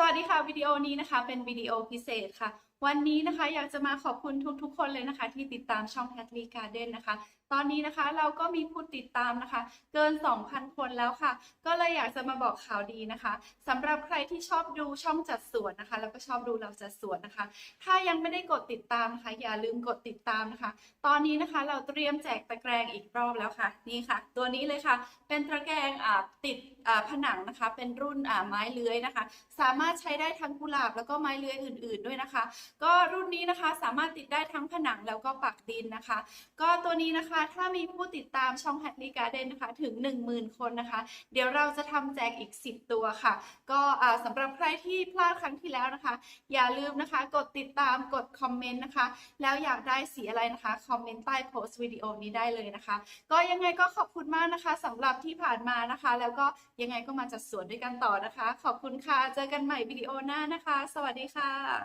สวัสดีค่ะ วิดีโอนี้นะคะ เป็นวิดีโอพิเศษค่ะ วันนี้นะคะอยากจะมาขอบคุณทุก ๆ คนเลยนะคะ ที่ติดตามช่อง h a t l y Garden นนะคะ ตอนนี้นะคะเราก็มีผู้ติดตามนะคะ เกิน 2,000 คนแล้วค่ะ ก็เลยอยากจะมาบอกข่าวดีนะคะสำหรับใครที่ชอบดูช่องจัดสวนนะคะ แล้วก็ชอบดูเราจัดสวนนะคะ ถ้ายังไม่ได้กดติดตามนะคะ อย่าลืมกดติดตามนะคะ ตอนนี้นะคะเราเตรียมแจกตะแกรงอีกรอบแล้วค่ะนี่ค่ะ ตัวนี้เลยค่ะ เป็นตะแกรงติดผนังนะคะ เป็นรุ่นไม้เลื้อยนะคะ สามารถใช้ได้ทั้งกุหลาบแล้วก็ไม้เลื้อยอื่น ๆด้วยนะคะก็รุ่นนี้นะคะสามารถติดได้ทั้งผนังแล้วก็ปักดินนะคะ ก็ตัวนี้นะคะถ้ามีผู้ติดตามช่อง h a t l y Garden นนะคะถึง 10,000 คนนะคะ เดี๋ยวเราจะทำแจกอีก 10 ตัวค่ะ ก็อ่าสำหรับใครที่พลาดครั้งที่แล้วนะคะ อย่าลืมนะคะ กดติดตามกดคอมเมนต์นะคะ แล้วอยากได้สีอะไรนะคะคอมเมนต์ใต้โพสต์วิดีโอนี้ได้เลยนะคะ ก็ยังไงก็ขอบคุณมากนะคะสำหรับที่ผ่านมานะคะ แล้วก็ยังไงก็มาจัดสวนด้วยกันต่อนะคะ ขอบคุณค่ะ เจอกันใหม่วิดีโอหน้านะคะ สวัสดีค่ะ